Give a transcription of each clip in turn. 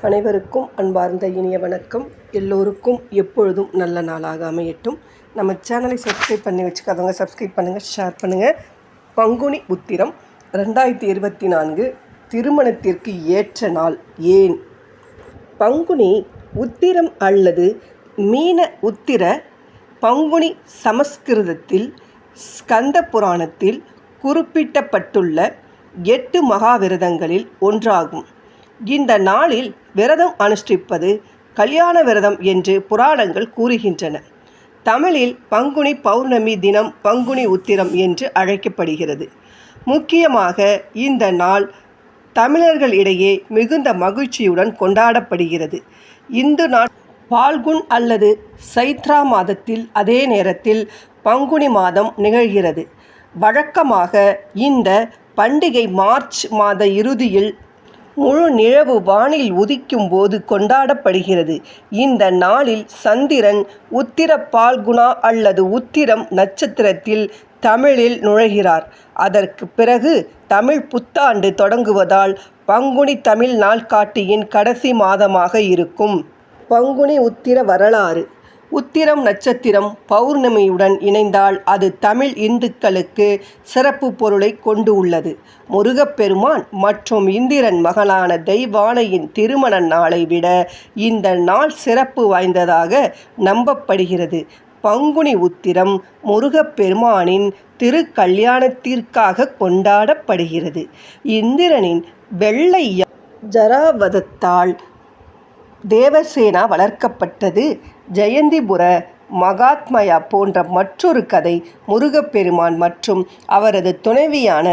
அனைவருக்கும் அன்பார்ந்த இனிய வணக்கம். எல்லோருக்கும் எப்பொழுதும் நல்ல நாளாக அமையட்டும். நம்ம சேனலை சப்ஸ்கிரைப் பண்ணி வச்சுக்காதவங்க சப்ஸ்கிரைப் பண்ணுங்கள் ஷேர் பண்ணுங்கள் பங்குனி உத்திரம் ரெண்டாயிரத்தி இருபத்தி நான்கு திருமணத்திற்கு ஏற்ற நாள் ஏன்? பங்குனி உத்திரம் அல்லது மீன உத்திர பங்குனி சமஸ்கிருதத்தில் ஸ்கந்த புராணத்தில் குறிப்பிட்டப்பட்டுள்ள எட்டு மகாவிரதங்களில் ஒன்றாகும். இந்த நாளில் விரதம் அனுஷ்டிப்பது கல்யாண விரதம் என்று புராணங்கள் கூறுகின்றன. தமிழில் பங்குனி பௌர்ணமி தினம் பங்குனி உத்திரம் என்று அழைக்கப்படுகிறது. முக்கியமாக இந்த நாள் தமிழர்களிடையே மிகுந்த மகிழ்ச்சியுடன் கொண்டாடப்படுகிறது. இந்து நாள் பால்குன் அல்லது சைத்ரா மாதத்தில் அதே நேரத்தில் பங்குனி மாதம் நிகழ்கிறது. வழக்கமாக இந்த பண்டிகை மார்ச் மாத இறுதியில் முழு நிலவு வானில் உதிக்கும் போது கொண்டாடப்படுகிறது. இந்த நாளில் சந்திரன் உத்திர பால்குணா அல்லது உத்திரம் நட்சத்திரத்தில் தமிழில் நுழைகிறார். அதற்கு பிறகு தமிழ் புத்தாண்டு தொடங்குவதால் பங்குனி தமிழ் நாள்காட்டியின் கடைசி மாதமாக இருக்கும். பங்குனி உத்திர வரலாறு. உத்திரம் நட்சத்திரம் பௌர்ணமியுடன் இணைந்தால் அது தமிழ் இந்துக்களுக்கு சிறப்பு பொருளை கொண்டு உள்ளது. முருகப்பெருமான் மற்றும் இந்திரன் மகளான தெய்வானையின் திருமண நாளை விட இந்த நாள் சிறப்பு வாய்ந்ததாக நம்பப்படுகிறது. பங்குனி உத்திரம் முருகப்பெருமானின் திருக்கல்யாணத்திற்காக கொண்டாடப்படுகிறது. இந்திரனின் வெள்ளை ஜராவதத்தால் தேவசேனா வளர்க்கப்பட்டது. ஜெயந்திபுர மகாத்மயா போன்ற மற்றொரு கதை முருகப்பெருமான் மற்றும் அவரது துணைவியான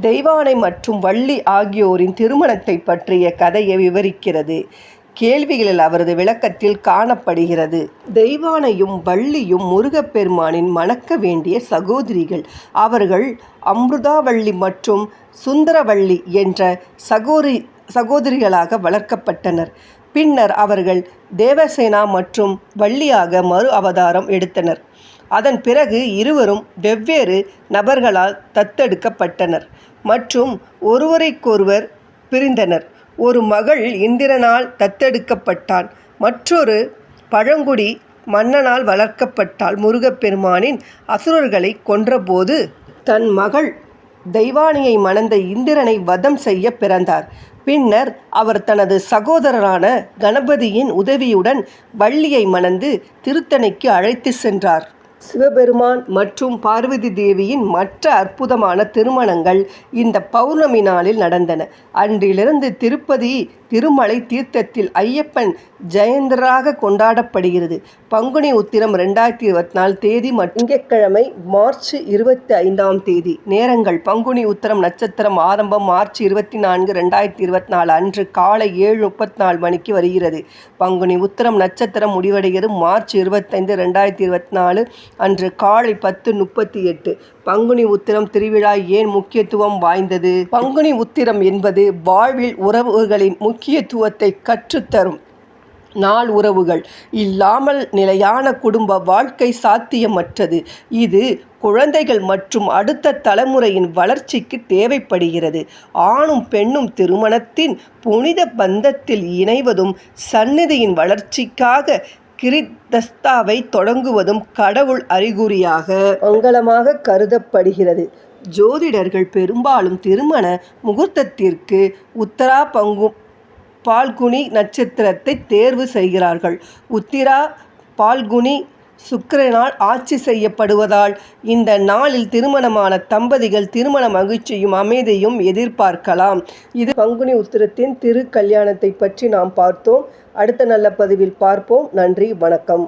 தெய்வானை மற்றும் வள்ளி ஆகியோரின் திருமணத்தை பற்றிய கதையை விவரிக்கிறது. கேள்விகளில் அவரது விளக்கத்தில் காணப்படுகிறது. தெய்வானையும் வள்ளியும் முருகப்பெருமானின் மணக்க வேண்டிய சகோதரிகள். அவர்கள் அம்ருதாவள்ளி மற்றும் சுந்தரவள்ளி என்ற சகோதரி சகோதரிகளாக வளர்க்கப்பட்டனர். பின்னர் அவர்கள் தேவசேனா மற்றும் வள்ளியாக மறு அவதாரம் எடுத்தனர். அதன் பிறகு இருவரும் வெவ்வேறு நபர்களால் தத்தெடுக்கப்பட்டனர் மற்றும் ஒருவரைக்கொருவர் பிரிந்தனர். ஒரு மகள் இந்திரனால் தத்தெடுக்கப்பட்டான் மற்றொரு பழங்குடி மன்னனால் வளர்க்கப்பட்டால் முருகப்பெருமானின் அசுரர்களை கொன்றபோது தன் மகள் தெய்வானியை மணந்த இந்திரனை வதம் செய்ய பிறந்தார். பின்னர் அவர் தனது சகோதரரான கணபதியின் உதவியுடன் வள்ளியை மணந்து திருத்தணிக்கு அழைத்து சென்றார். சிவபெருமான் மற்றும் பார்வதி தேவியின் மற்ற அற்புதமான திருமணங்கள் இந்த பௌர்ணமி நாளில் நடந்தன. அன்றிலிருந்து திருப்பதி திருமலை தீர்த்தத்தில் ஐயப்பன் ஜெயந்தராக கொண்டாடப்படுகிறது. பங்குனி உத்திரம் ரெண்டாயிரத்தி இருபத்தி நாலு தேதி மற்றும் திங்கட்கிழமை மார்ச் இருபத்தி ஐந்தாம் தேதி. நேரங்கள் பங்குனி உத்திரம் நட்சத்திரம் ஆரம்பம் மார்ச் இருபத்தி நான்கு ரெண்டாயிரத்தி இருபத்தி நாலு அன்று காலை ஏழு முப்பத்தி நாலு மணிக்கு வருகிறது. பங்குனி உத்திரம் நட்சத்திரம் முடிவடைகிறது மார்ச் இருபத்தைந்து ரெண்டாயிரத்தி இருபத்தி நாலு அன்று காலை பத்து முப்பத்தி எட்டு. பங்குனி உத்திரம் திருவிழா ஏன் முக்கியத்துவம் வாய்ந்தது? பங்குனி உத்திரம் என்பது வாழ்வில் உறவுகளின் முக்கியத்துவத்தை கற்றுத்தரும் நாள் உறவுகள். இல்லாமல் நிலையான குடும்ப வாழ்க்கை சாத்தியமற்றது. இது குழந்தைகள் மற்றும் அடுத்த தலைமுறையின் வளர்ச்சிக்கு தேவைப்படுகிறது. ஆணும் பெண்ணும் திருமணத்தின் புனித பந்தத்தில் இணைவதும் சந்நிதியின் வளர்ச்சிக்காக கிரித்தஸ்தாவை தொடங்குவதும் கடவுள் அறிகுறியாக. மங்களமாக கருதப்படுகிறது. ஜோதிடர்கள் பெரும்பாலும் திருமண முகூர்த்தத்திற்கு உத்தரா பங்கு பால்குனி நட்சத்திரத்தை தேர்வு செய்கிறார்கள். உத்திரா பால்குனி சுக்கிரனால் ஆட்சி செய்யப்படுவதால் இந்த நாளில் திருமணமான தம்பதிகள் திருமண மகிழ்ச்சியும் அமைதியும் எதிர்பார்க்கலாம். இது பங்குனி உத்திரத்தின் திரு கல்யாணத்தை பற்றி நாம் பார்த்தோம். அடுத்த நல்ல பதிவில் பார்ப்போம். நன்றி வணக்கம்.